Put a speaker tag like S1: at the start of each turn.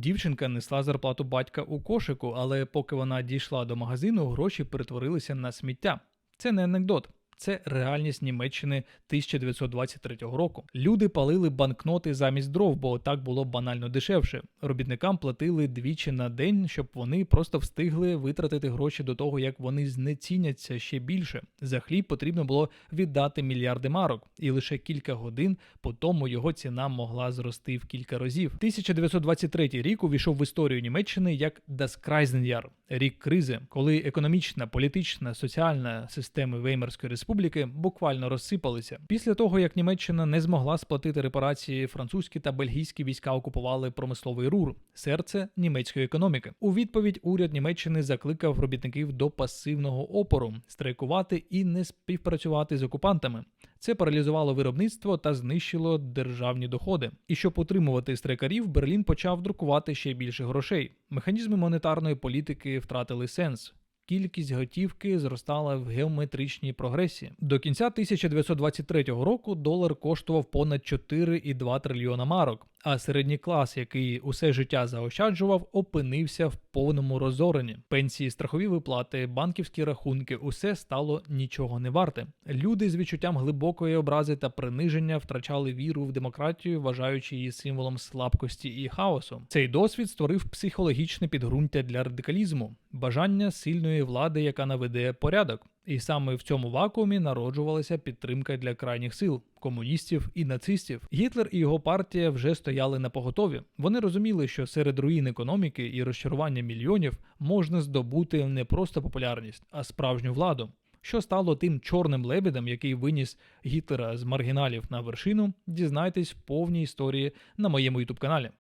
S1: Дівчинка несла зарплату батька у кошику, але поки вона дійшла до магазину, гроші перетворилися на сміття. Це не анекдот. Це реальність Німеччини 1923 року. Люди палили банкноти замість дров, бо так було банально дешевше. Робітникам платили двічі на день, щоб вони просто встигли витратити гроші до того, як вони знеціняться ще більше. За хліб потрібно було віддати мільярди марок, і лише кілька годин по тому його ціна могла зрости в кілька разів. 1923 рік увійшов в історію Німеччини як Kraisenjahr – рік кризи, коли економічна, політична, соціальна системи Веймарської республіки буквально розсипалися. Після того, як Німеччина не змогла сплатити репарації, французькі та бельгійські війська окупували промисловий рур, серце німецької економіки. У відповідь уряд Німеччини закликав робітників до пасивного опору, страйкувати і не співпрацювати з окупантами. Це паралізувало виробництво та знищило державні доходи. І щоб утримувати страйкарів, Берлін почав друкувати ще більше грошей. Механізми монетарної політики втратили сенс. Кількість готівки зростала в геометричній прогресії. До кінця 1923 року долар коштував понад 4,2 трильйона марок, а середній клас, який усе життя заощаджував, опинився в повному розоренні. Пенсії, страхові виплати, банківські рахунки усе стало нічого не варте. Люди з відчуттям глибокої образи та приниження втрачали віру в демократію, вважаючи її символом слабкості і хаосу. Цей досвід створив психологічне підґрунтя для радикалізму, бажання сильної влади, яка наведе порядок. І саме в цьому вакуумі народжувалася підтримка для крайніх сил комуністів і нацистів. Гітлер і його партія вже стояли на поготові. Вони розуміли, що серед руїн економіки і розчарування мільйонів можна здобути не просто популярність, а справжню владу. Що стало тим чорним лебедем, який виніс Гітлера з маргіналів на вершину, дізнайтесь в повній історії на моєму ютуб каналі.